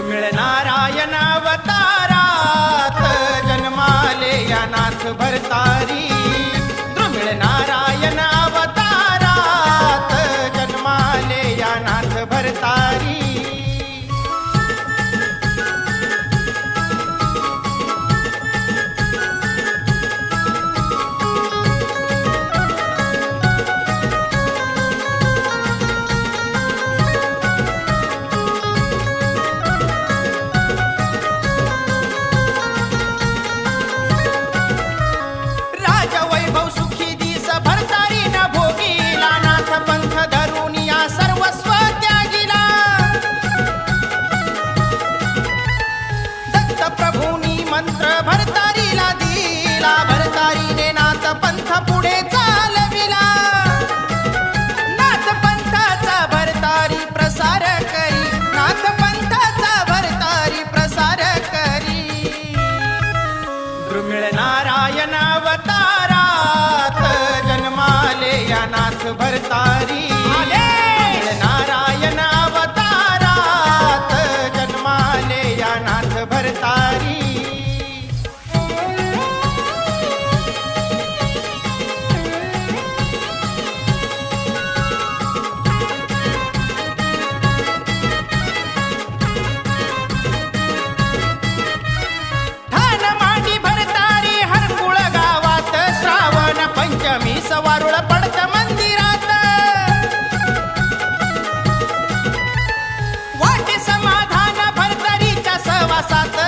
दुर्मिळ नारायण अवतारात जन्माले या नाथ भरतारी. दुर्मिळ नारायण अवतारात जन्माले या नाथ भरतारी. नारायणावतारात जन्माले या नाथ भरतारी पारुळ वाटे समाधान भरतरीच्या सहवासात